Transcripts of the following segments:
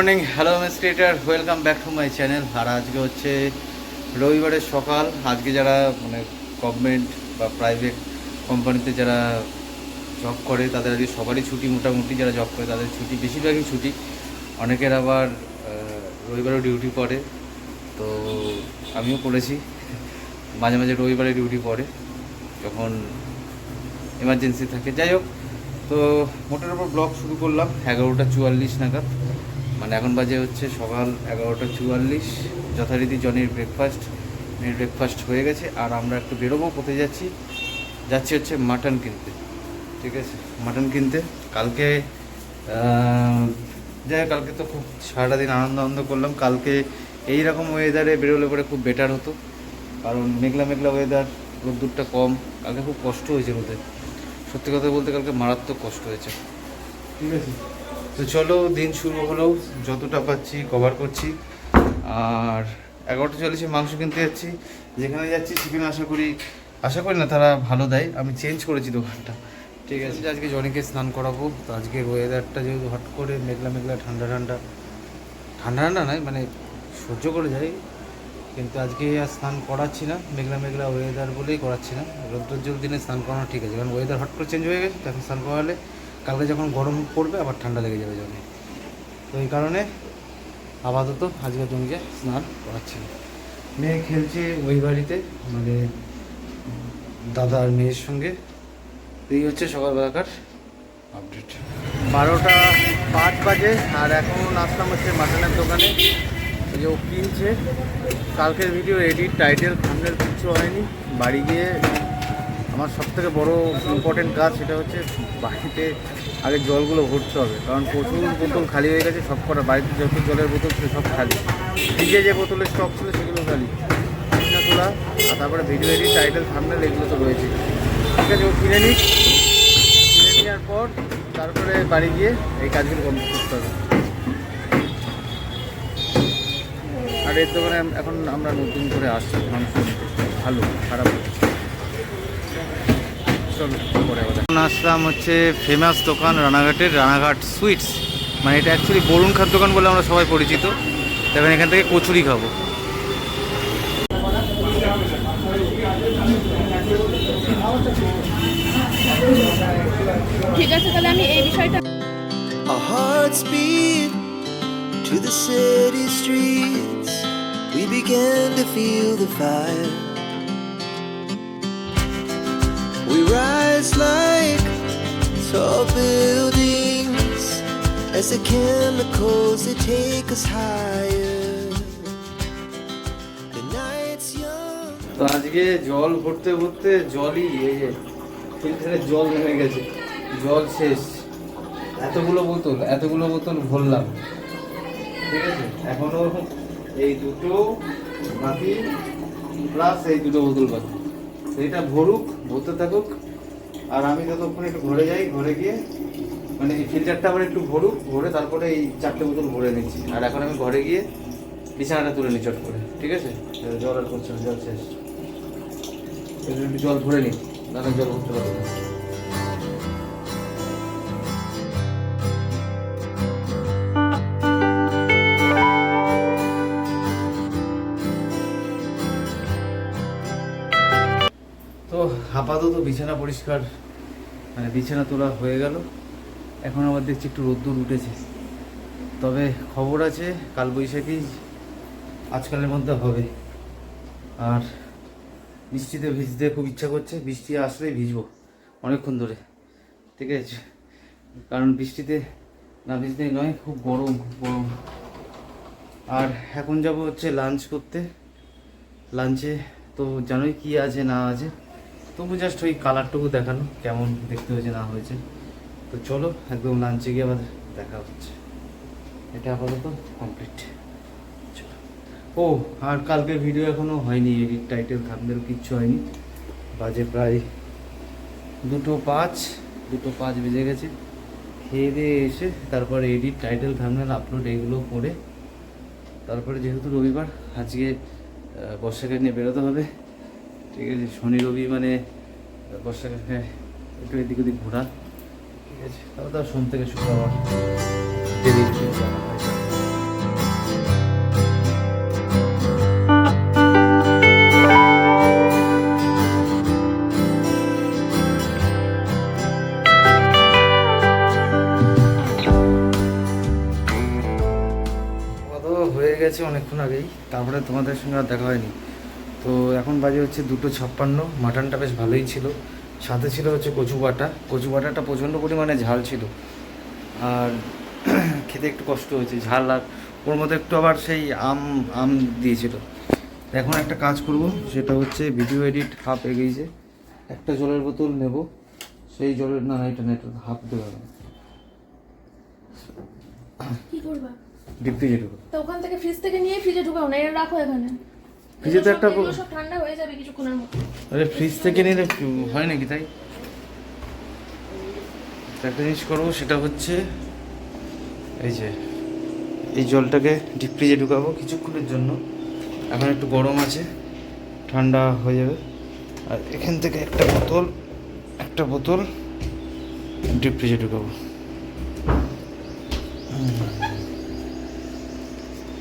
Morning hello মিস্ট্রেটার welcome back to my channel আর আজকে হচ্ছে রবিবারের সকাল। আজকে যারা মানে গভর্নমেন্ট বা প্রাইভেট কোম্পানিতে যারা জব করে, তাদের আজকে সবারই ছুটি মোটামুটি। যারা জব করে, তাদের ছুটি, বেশিরভাগই ছুটি। অনেকের আবার রবিবারও ডিউটি পড়ে। তো আমিও করেছি মাঝে মাঝে রবিবারে ডিউটি পড়ে। যখন এমার্জেন্সি থাকে। যাই হোক, তো মোটের উপর ব্লগ শুরু করলাম। এগারোটা চুয়াল্লিশ নাগাদ। মানে এখন বাজে হচ্ছে সকাল এগারোটা চুয়াল্লিশ। যথারীতি জনির ব্রেকফাস্ট ব্রেকফাস্ট হয়ে গেছে। আর আমরা একটু বেরোবো কোথায় যাচ্ছি। যাচ্ছি হচ্ছে মাটন কিনতে। ঠিক আছে? মাটন কিনতে। কালকে যাই কালকে তো খুব সারাটা দিন আনন্দ আনন্দ করলাম। কালকে এই রকম ওয়েদারে বেরোলে পরে খুব বেটার হতো। কারণ মেঘলা মেঘলা ওয়েদার রোদ্দুরটা কম। কালকে খুব কষ্ট হয়েছে রোদে। সত্যি কথা বলতে কালকে মারাত্মক কষ্ট হয়েছে। ঠিক আছে। তো চলো, দিন শুরু হলেও যতটা পাচ্ছি কভার করছি। আর এগারোটা চল্লিশে মাংস কিনতে যাচ্ছি। যেখানে যাচ্ছি, সেখানে আশা করি আশা করি না, তারা ভালো দেয়। আমি চেঞ্জ করেছি দোকানটা। ঠিক আছে। আজকে জনিকে স্নান করাবো। তো আজকে ওয়েদারটা যেহেতু হট করে, মেঘলা মেঘলা, ঠান্ডা ঠান্ডা। ঠান্ডা ঠান্ডা নয় মানে সহ্য করে যায় কিন্তু আজকে আর স্নান করাচ্ছি না। মেঘলা মেঘলা ওয়েদার বলেই করাচ্ছি না। রৌদ্রোজ্জ্বল দিনে স্নান করানো ঠিক আছে। কারণ ওয়েদার হট করে চেঞ্জ হয়ে গেছে তখন স্নান করালে কালকে যখন গরম পড়বে, আবার ঠান্ডা লেগে যাবে জলে। তো এই কারণে আপাতত আজকে জমিকে স্নান করাচ্ছি। মেয়ে খেলছে ওই বাড়িতে মানে দাদা আর মেয়ের সঙ্গে। এই হচ্ছে সকালবেলাকার আপডেট বারোটা পাঁচ বাজে, আর এখন আসলাম হচ্ছে মাটনের দোকানে। এই যে ও কিনছে। কালকের ভিডিও এডিট টাইটেল থামনেল কিচ্ছু হয়নি। বাড়ি গিয়ে আমার সব থেকে বড় ইম্পর্টেন্ট কাজ সেটা হচ্ছে বাড়িতে আগে জলগুলো ভরতে হবে। কারণ প্রচুর বোতল খালি হয়ে গেছে, সব কটা বাড়িতে যত জলের বোতল ছিল সব খালি। ফ্রিজে যে বোতলের স্টক ছিল সেগুলো খালি। কৃষ্ণা তোলা আর তারপরে ভিডিও এডিট টাইটেল থামনেল এগুলো তো রয়েছে। ঠিক আছে, ও কিনে নিক। কিনে নেওয়ার পর তারপরে বাড়ি গিয়ে এই কাজগুলো কমপ্লিট করতে হবে। আর এর দোকানে এখন আমরা নতুন করে আসছি। মাংস ভালো, খারাপ না। চলো পরে আবার দেখা। এখন আসলাম হচ্ছে ফেমাস দোকান রানাঘাটের রানাঘাট সুইটস মানে এটা অ্যাকচুয়ালি বরুণ খাদ্য দোকান বলে আমরা সবাই পরিচিত তখন এখান থেকে কচুরি খাব ঠিক আছে তাহলে আমি এই বিষয়টা Our hearts beat to the city streets. We began to feel the fire. We rise like tall buildings as the chemicals, they take us higher. The night's young. তো আজকে জল ভরতে ভরতে জলই এই যে ফিল্টারে জল নেমে গেছে। জল শেষ। এতগুলো বোতল এতগুলো বোতল ভরলাম। ঠিক আছে? এখনও এই দুটো বাকি প্লাস এই দুটো বোতল বাকি। এটা ভরুক, ভরতে থাকুক, আর আমি ততক্ষণ একটু ঘরে যাই, ঘরে গিয়ে মানে এই ফিল্টারটা আবার একটু ভরুক, ভরে তারপরে এই চারটে বোতল ভরে নিচ্ছি। আর এখন আমি ঘরে গিয়ে বিছানাটা তুলে নিই চট করে, ঠিক আছে? জল আর করছে জল শেষ। জল ভরে নিই দাদা জল ভরতে পারব আপাতত বিছানা পরিষ্কার মানে বিছানা তোলা হয়ে গেল। এখন আবার দেখছি একটু রোদ্দুর উঠেছে। তবে খবর আছে কালবৈশাখী আজকালের মধ্যে হবে। আর বৃষ্টিতে ভিজতে খুব ইচ্ছা করছে, বৃষ্টি আসলেই ভিজবো অনেকক্ষণ ধরে। ঠিক আছে? কারণ বৃষ্টিতে না ভিজতেই নয়, খুব গরম গরম। আর এখন যাব হচ্ছে লাঞ্চ করতে। লাঞ্চে তো জানোই কি আছে, না আছে। তবু জাস্ট ওই কালারটুকু দেখানো, কেমন দেখতে হয়েছে, না হয়েছে। তো চলো, একদম লাঞ্চে গিয়ে আমাদের দেখা হচ্ছে। এটা আপাতত কমপ্লিট চলো। ও, আর কালকের ভিডিও এখনও হয়নি এডিট টাইটেল থামদের কিচ্ছু হয়নি। বাজে প্রায় দুটো পাঁচ দুটো পাঁচ বেজে গেছে। খেয়ে দিয়ে এসে তারপরে এডিট টাইটেল থামনেল আপলোড এগুলো করে তারপরে যেহেতু রবিবার, আজকে বর্ষাকে নিয়ে বেরোতে হবে। ঠিক আছে, শনি, রবি মানে বর্ষাকালে হ্যাঁ, একটু এদিক ওদিক ঘোরা। ঠিক আছে, তাহলে তার শুন থেকে শুক্রবার। ডেলি হয়ে গেছে অনেকক্ষণ আগেই, তারপরে তোমাদের সঙ্গে আর দেখা হয়নি। এখন বাজে হচ্ছে দুটো ছাপ্পান্ন মাটনটা বেশ ভালোই ছিল। সাথে ছিল হচ্ছে কচু বাটা। কচু বাটাটা প্রচণ্ড পরিমাণে ঝাল ছিল। আর খেতে একটু কষ্ট হয়েছে ঝাল আর ওর মধ্যে একটু আবার সেই আম আম দিয়েছিল। এখন একটা কাজ করব সেটা হচ্ছে ভিডিও এডিট হাফ এগিয়েছে। একটা জলের বোতল নেব সেই জলের না এটা না এটা হাফ দেওয়া হবে কি করবা? ডিপ ফ্রিজে ঢুকো তো ওখান থেকে ফ্রিজ থেকে নিয়ে ফ্রিজে ঢুকাও না এটা রাখো এখানে। ফ্রিজে তো একটা ঠান্ডা হয়ে যাবে কিছুক্ষণের মধ্যে। আরে ফ্রিজ থেকে নিলে হয় নাকি তাই? একটা জিনিস করব সেটা হচ্ছে এই যে এই জলটাকে ডিপ ফ্রিজে ঢুকাবো কিছুক্ষণের জন্য। এখন একটু গরম আছে ঠান্ডা হয়ে যাবে। আর এখান থেকে একটা বোতল একটা বোতল ডিপ ফ্রিজে ঢুকাবো।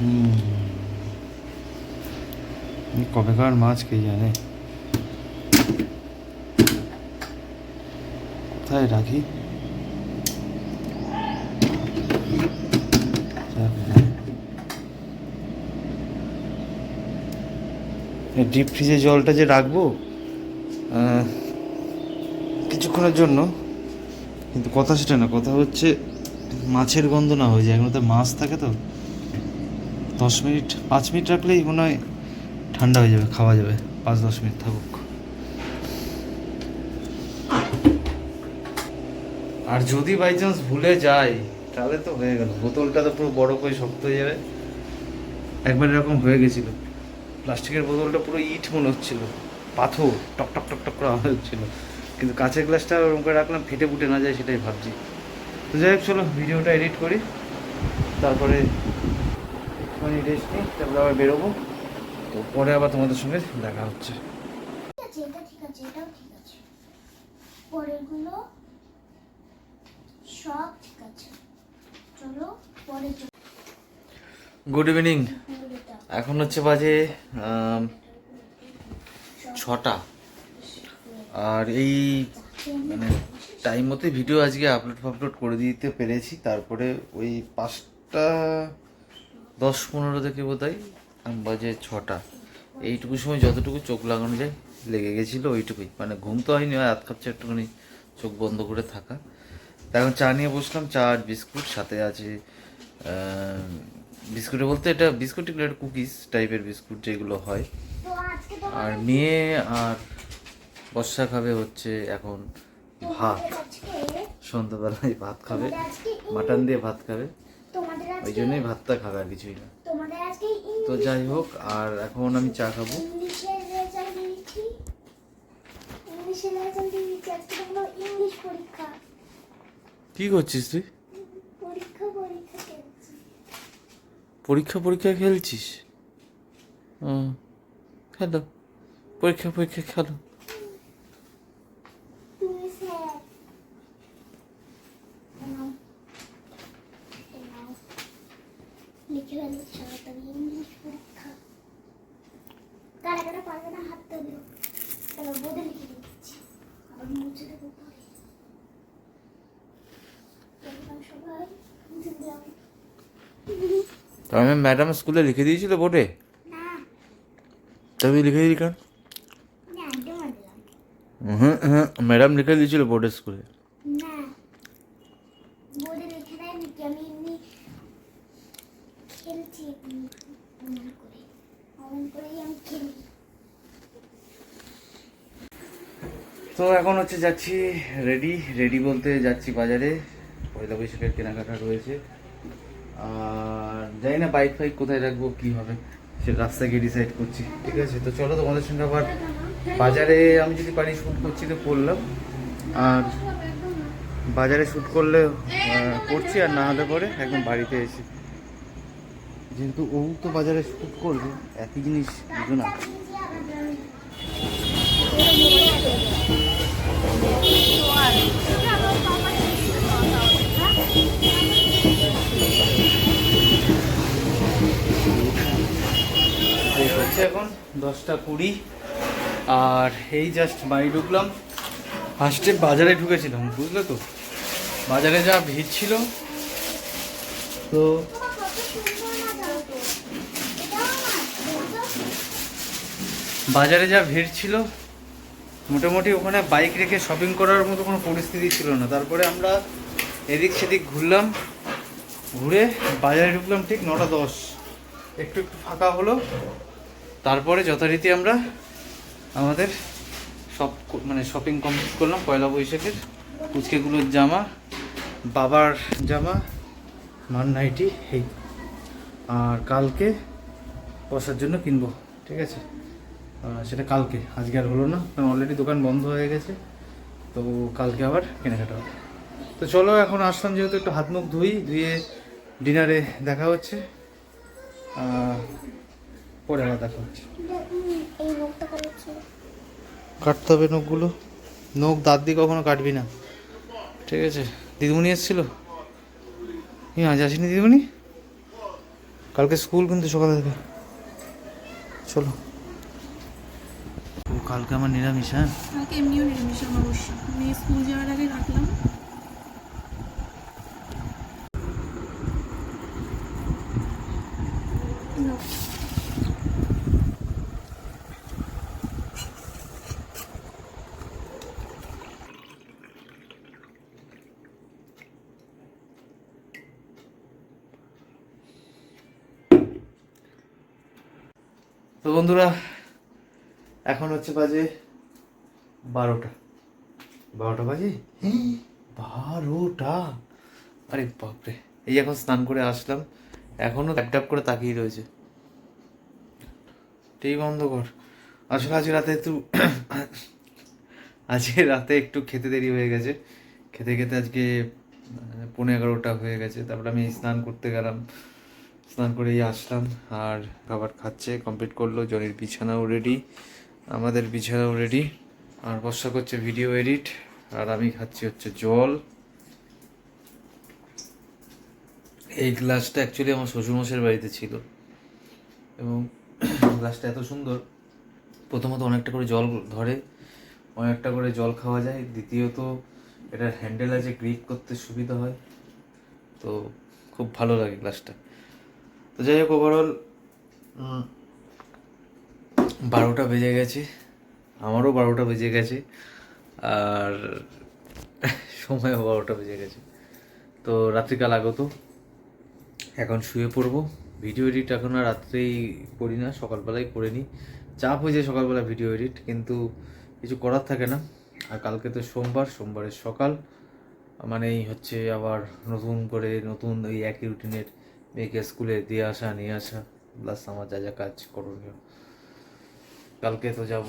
হুম। কবেকার মাছ কে জানে কোথায় রাখি ডিপ ফ্রিজে জলটা যে রাখব কিছুক্ষণের জন্য। কিন্তু কথা সেটা না, কথা হচ্ছে মাছের গন্ধ না হয়ে যায়। এগুলো তো মাছ থাকে তো, দশ মিনিট, পাঁচ মিনিট রাখলেই মনে হয় ঠান্ডা হয়ে যাবে, খাওয়া যাবে। পাঁচ, দশ মিনিট থাকুক। আর যদি বাই চান্স ভুলে যাই, তাহলে তো হয়ে গেল। বোতলটা তো পুরো বরফ করে শক্ত হয়ে যাবে। একবার এরকম হয়ে গেছিল। প্লাস্টিকের বোতলটা পুরো ইট মনে হচ্ছিল। পাথর, টক টক টক টক করে আওয়াজ হচ্ছিল। কিন্তু কাঁচের গ্লাসটা ওরকম করে রাখলাম, ফেটে ফুটে না যায় সেটাই ভাবছি। তো যাই হোক, চলো ভিডিওটা এডিট করি। তারপরে রেস্ট নিই, তারপরে আবার বেরোবো। তো পরে আবার তোমাদের সঙ্গে দেখা হচ্ছে। এটা ঠিক আছে এটাও ঠিক আছে। পরেরগুলো সব ঠিক আছে। চলো পরে গুড ইভিনিং এখন হচ্ছে বাজে ছটা। আর এই মানে টাইম মতো ভিডিও আজকে আপলোড ফাপলোড করে দিতে পেরেছি। তারপরে ওই পাঁচটা দশ পনেরো থেকে বোধ হয় বাজে ছটা। এইটুকু সময় যতটুকু চোখ লাগানো যায়, লেগে গেছিল ওইটুকুই। মানে ঘুম তো হয়নি হয় হাত কাপছে একটুখানি, চোখ বন্ধ করে থাকা। এখন চা নিয়ে বসলাম, চা আর বিস্কুট, সাথে আছে বিস্কুটে বলতে এটা বিস্কুট একটা কুকিজ টাইপের বিস্কুট যেগুলো হয়। আর মেয়ে আর বর্ষা খাবে হচ্ছে এখন ভাত। সন্ধ্যাবেলায় ভাত খাবে, মাটন দিয়ে ভাত খাবে। ওই জন্যই ভাতটা খাবে আর কিছুই না। তো যাই হোক আর এখন আমি চা খাব। কি করছিস তুই? পরীক্ষা পরীক্ষা পরীক্ষা পরীক্ষা খেলছিস? ও খেলো। পরীক্ষা পরীক্ষা খেলো তুমি স্যার নাও নাও লিখে ফেলো তাড়াতাড়ি ইংলিশ পরীক্ষা কারা কারা পারবে না হাত তুলো তাহলে বোর্ডে লিখে দিচ্ছি আবার মুছে দেবো পরে তোমরা সবাই মুছে দাও আমি ম্যাডাম স্কুলে লিখে দিয়েছিল বোর্ডে? তুমি লিখে দিলি কেন? হুম হুম ম্যাডাম লিখে দিয়েছিল স্কুলে। বোর্ডে খেলি। তো এখন হচ্ছে যাচ্ছি রেডি রেডি বলতে যাচ্ছি বাজারে। পয়লা বৈশাখের কেনাকাটা রয়েছে। আর জানি না বাইক ফাইক কোথায় রাখব, কি হবে, সে রাস্তায় গিয়ে ডিসাইড করছি। ঠিক আছে, তো চলো তোমাদের সঙ্গে আবার বাজারে আমি যদি পারি শ্যুট করছি তো করলাম। আর বাজারে শ্যুট করলে করছি আর না হলে পরে একদম বাড়িতে এসে। যেহেতু ও তো বাজারে শ্যুট করবে, একই জিনিস বুঝো না হচ্ছে এখন দশটা কুড়ি। আর এই জাস্ট বাড়ি ঢুকলাম। ফার্স্টে বাজারে ঢুকেছিলাম, বুঝলে তো? বাজারে যা ভিড় ছিল। তো বাজারে যা ভিড় ছিল, মোটামুটি ওখানে বাইক রেখে শপিং করার মতো কোনো পরিস্থিতি ছিল না। তারপরে আমরা এদিক সেদিক ঘুরলাম। ঘুরে বাজারে ঢুকলাম ঠিক নটা দশ। একটু একটু ফাঁকা হলো। তারপরে যথারীতি আমরা আমাদের সব মানে শপিং কমপ্লিট করলাম। পয়লা বৈশাখের কুচকেগুলোর জামা, বাবার জামা, মার নাইটি, এই। আর কালকে বসার জন্য কিনবো, ঠিক আছে? সেটা কালকে। আজকে আর হলো না, কারণ অলরেডি দোকান বন্ধ হয়ে গেছে, তো কালকে আবার কেনাকাটা হবে। তো চলো, এখন আসলাম যেহেতু একটু হাত মুখ ধুই, ধুয়ে ডিনারে দেখা হচ্ছে। পরে আবার দেখা হচ্ছে। কাটতে হবে নখগুলো। নখ দাঁত দিয়ে কখনো কাটবি না। ঠিক আছে। দিদিমণি এসেছিল? এই আজ আসেনি দিদিমণি? কালকে স্কুল কিন্তু সকাল থেকে। চলো। কালকে আমার নিরামিষ হ্যাঁ? কালকে এমনিও নিরামিষ আমার স্কুল যাওয়ার আগে রাখলাম। তো বন্ধুরা এখন হচ্ছে বাজে বারোটা। বারোটা বাজে? বারোটা। আরে বাপরে এই এখন স্নান করে আসলাম এখনও ট্যাপ করে তাকিয়ে রয়েছে। টিভি বন্ধ কর। আসলে আজকে রাতে একটু আজকে রাতে একটু খেতে দেরি হয়ে গেছে। খেতে খেতে আজকে আহ, পৌনে এগারোটা হয়ে গেছে। তারপরে আমি স্নান করতে গেলাম। স্নান করেই আসলাম, আর খাবার খাচ্ছে কমপ্লিট করল, জনির বিছানাও রেডি আমাদের বিছানাও রেডি আর বর্ষা করছে ভিডিও এডিট আর আমি খাচ্ছি হচ্ছে জল। এই গ্লাসটা অ্যাকচুয়ালি আমার শ্বশুরমশাইয়ের বাড়িতে ছিল, এবং গ্লাসটা এত সুন্দর, প্রথমত অনেকটা করে জল ধরে, অনেকটা করে জল খাওয়া যায়, দ্বিতীয়ত এটার হ্যান্ডেল আছে গ্রিপ করতে সুবিধা হয়, তো খুব ভালো লাগে গ্লাসটা তো যাই হোক ওভারঅল বারোটা বেজে গেছে। আমারও বারোটা বেজে গেছে। আর সময়ও বারোটা বেজে গেছে। তো রাত্রিকাল আগত। এখন শুয়ে পড়ব। ভিডিও এডিট এখন আর রাত্রেই করি না সকালবেলায় করে নিই। চাপ হয়ে যায় সকালবেলা ভিডিও এডিট কিন্তু কিছু করার থাকে না। আর কালকে তো সোমবার সোমবারের সকাল। মানেই হচ্ছে আবার নতুন করে নতুন ওই একই রুটিনের মেয়েকে স্কুলে দিয়ে আসা, নিয়ে আসা। প্লাস আমার যা যা কাজ করণীয়। কালকে তো যাব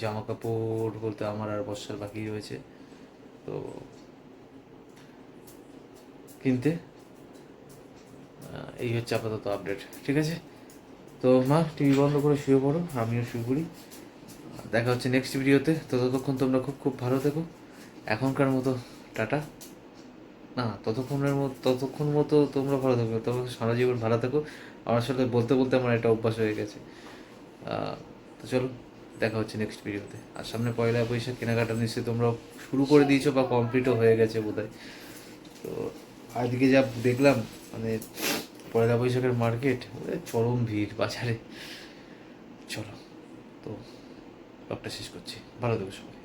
জামা কাপড় বলতে আমার আর বর্ষার বাকি রয়েছে। তো কিনতে? এই হচ্ছে আপাতত আপডেট ঠিক আছে? তো মা টিভি বন্ধ করে শুয়ে পড়ো, আমিও শুয়ে পড়ি। দেখা হচ্ছে নেক্সট ভিডিওতে ততক্ষণ তোমরা খুব খুব ভালো থেকো। এখনকার মতো, টাটা। না, ততক্ষণের মতো, ততক্ষণ মতো তোমরা ভালো থাকো তবে সারা জীবন ভালো থাকো। আমার আসলে বলতে বলতে আমার একটা অভ্যাস হয়ে গেছে। তো চলো, দেখা হচ্ছে নেক্সট ভিডিওতে আর সামনে পয়লা বৈশাখ, কেনাকাটা নিশ্চয়ই তোমরা শুরু করে দিয়েছ বা কমপ্লিটও হয়ে গেছে বোধহয়। তো আজকে যা দেখলাম মানে পয়লা বৈশাখের মার্কেট চরম ভিড় বাজারে। চলো, তো ব্লগটা শেষ করছি। ভালো থেকো সবাই।